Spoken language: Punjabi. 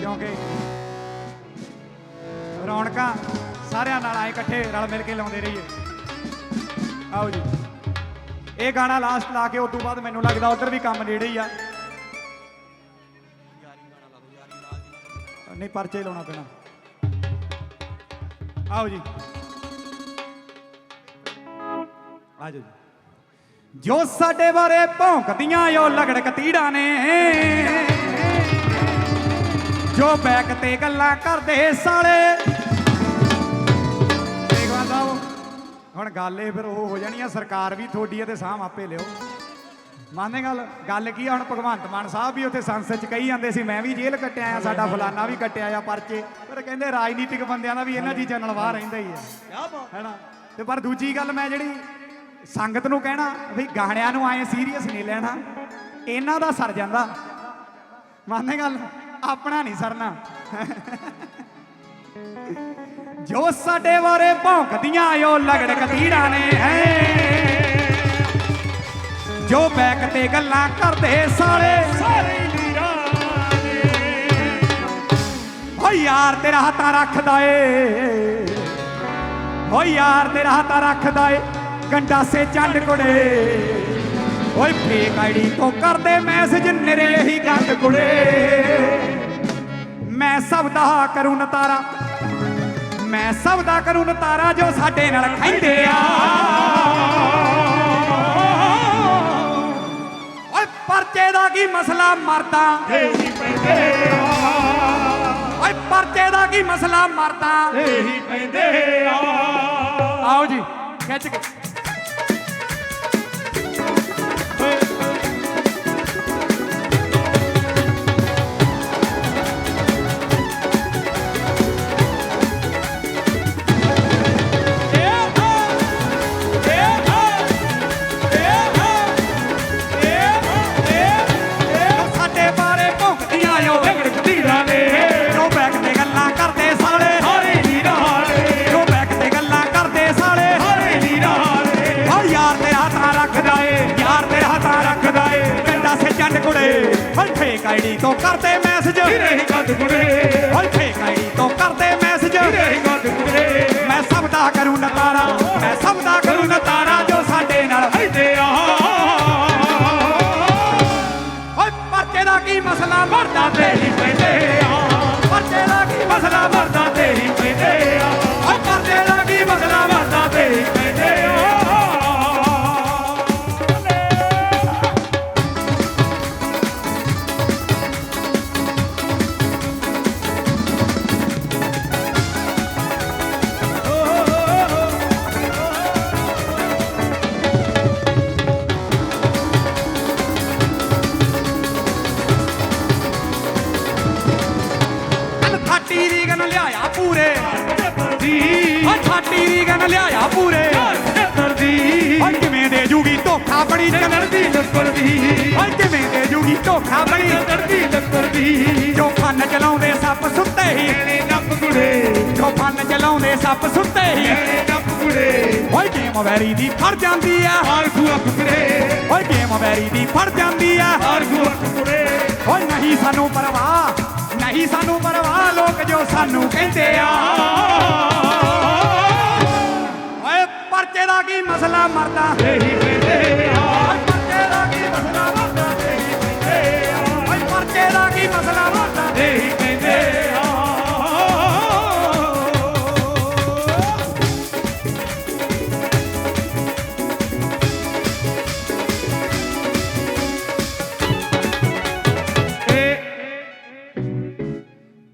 ਕਿਉਂਕਿ ਰੌਣਕਾਂ ਸਾਰਿਆਂ ਨਾਲ ਆਏ ਇਕੱਠੇ ਰਲ ਮਿਲ ਕੇ ਲਾਉਂਦੇ ਰਹੀਏ। ਆਓ ਜੀ। ਇਹ ਗਾਣਾ ਲਾਸਟ ਲਾ ਕੇ ਉਸ ਤੋਂ ਬਾਅਦ ਮੈਨੂੰ ਲੱਗਦਾ ਉਧਰ ਵੀ ਕੰਮ ਨੇੜੇ ਹੀ ਆ। ਨਹੀਂ, ਪਰਚੇ ਲਾਉਣਾ ਪੈਣਾ। ਆਓ ਜੀ। ਆ ਜਾਓ ਜੀ। ਜੋ ਸਾਡੇ ਬਾਰੇ ਭੌਂਕਦੀਆਂ ਓ ਲਗੜਕ ਤੀੜਾਂ ਨੇ। ਜੋ ਬੈਕ ਤੇ ਗੱਲਾਂ ਕਰਦੇ ਸਾਲੇ। ਦੇਖਵਾ ਸਾਹਿਬ ਹੁਣ ਗੱਲ ਇਹ ਫਿਰ ਉਹ ਹੋ ਜਾਣੀ ਆ ਸਰਕਾਰ ਵੀ ਥੋੜੀ ਆ ਤੇ ਸਾਹ ਆਪੇ ਲਿਓ। ਮੰਨਦੇ ਗੱਲ ਗੱਲ ਕੀ ਆ ਹੁਣ ਭਗਵੰਤ ਮਾਨ ਸਾਹਿਬ ਵੀ ਉੱਥੇ ਸੰਸਦ ਚ ਕਹੀ ਜਾਂਦੇ ਸੀ ਮੈਂ ਵੀ ਜੇਲ੍ਹ ਕੱਟਿਆ ਆ ਸਾਡਾ ਫਲਾਨਾ ਵੀ ਕੱਟਿਆ ਆ ਪਰਚੇ। ਪਰ ਕਹਿੰਦੇ ਰਾਜਨੀਤਿਕ ਬੰਦਿਆਂ ਦਾ ਵੀ ਇਹਨਾਂ ਚੀਜ਼ਾਂ ਨਾਲ ਵਾਹ ਰਹਿੰਦਾ ਹੀ ਹੈ ਹੈਨਾ? ਤੇ ਪਰ ਦੂਜੀ ਗੱਲ ਮੈਂ ਜਿਹੜੀ ਸੰਗਤ ਨੂੰ ਕਹਿਣਾ ਵੀ ਗਾਣਿਆਂ ਨੂੰ ਆਏ ਸੀਰੀਅਸ ਨਹੀਂ ਲੈਣਾ। ਇਹਨਾਂ ਦਾ ਸਰ ਜਾਂਦਾ। ਮੰਨਦੇ ਗੱਲ ਆਪਣਾ ਨਹੀਂ ਸਰਨਾ। ਜੋ ਸਾਡੇ ਬਾਰੇ ਭੌਂਕਦੀਆਂ ਓ ਲਗੜ ਕਤੀੜਾਂ ਨੇ ਹੈ। ਜੋ ਬੈਕ ਤੇ ਗੱਲਾਂ ਕਰਦੇ ਸਾਲੇ ਸਾਰੇ ਲੀਰਾਂ ਓ ਯਾਰ ਤੇਰਾ ਹੱਥਾਂ ਰੱਖਦਾ ਏ। ਓ ਯਾਰ ਤੇਰਾ ਹੱਥਾਂ ਰੱਖਦਾ ਏ ਗੰਡਾਸੇ ਚੰਡ ਕੁੜੇ। ਓਏ ਫੇਕ ਆਈਡੀ ਤੋਂ ਕਰਦੇ ਮੈਸੇਜ ਨਿਰੇ ਹੀ ਗੰਦ ਕੁੜੇ। ਸਭ ਦਾ ਕਰੂੰ ਨਤਾਰਾ। ਮੈਂ ਸਭ ਦਾ ਕਰੂੰ ਨਤਾਰਾ ਜੋ ਸਾਡੇ ਨਾਲ ਖੈਂਦੇ ਆ। ਓਏ ਪਰਚੇ ਦਾ ਕੀ ਮਸਲਾ ਮਰਦਾ? ਇਹੀ ਪੈਂਦੇ ਆ। ਓਏ ਪਰਚੇ ਦਾ ਕੀ ਮਸਲਾ ਮਰਦਾ? ਇਹੀ ਪੈਂਦੇ ਆ। ਆਓ ਜੀ ਖਿੱਚ ਕੇ। ਓਏ ਫੇਕ ਆਈਡੀ ਤੋਂ ਕਰਦੇ ਮੈਸੇਜ। ਤੇਰੇ ਹੀ ਗੰਦ ਕੁੜੇ ਓਏ ਧੋਖਾ ਬੜੀ ਨਗਰ ਦੀ ਲੱਕੜ ਦੀ ਓਏ ਕਿਵੇਂ ਦੇ ਜੂਗੀ ਧੋਖਾ ਬੜੀ। ਨਗਰ ਦੀ ਲੱਕੜ ਦੀ ਜੋ ਫਨ ਚਲਾਉਂਦੇ ਸੱਪ ਸੁੱਤੇ ਹੀ। ਇਹਨੇ ਨੱਪ ਕੁੜੇ ਜੋ ਫਨ ਚਲਾਉਂਦੇ ਸੱਪ ਸੁੱਤੇ ਹੀ। ਇਹਨੇ ਨੱਪ ਕੁੜੇ ਓਏ ਗੇਮ ਵੈਰੀ ਦੀ ਫੜ ਜਾਂਦੀ ਆ। ਹਾਰ ਗੁਆ ਕੁੜੇ ਓਏ ਗੇਮ ਵੈਰੀ ਦੀ ਫੜ ਜਾਂਦੀ ਆ। ਹਾਰ ਗੁਆ ਕੁੜੇ ਓਏ ਨਹੀਂ ਸਾਨੂੰ ਪਰਵਾਹ ਨਹੀਂ ਸਾਨੂੰ ਪਰਵਾਹ ਲੋਕ ਜੋ ਸਾਨੂੰ ਕਹਿੰਦੇ ਆ। ਪਰਚੇ ਦਾ ਕੀ ਮਸਲਾ ਮਰਦਾ? ਇਹੀ ਪੈਂਦੇ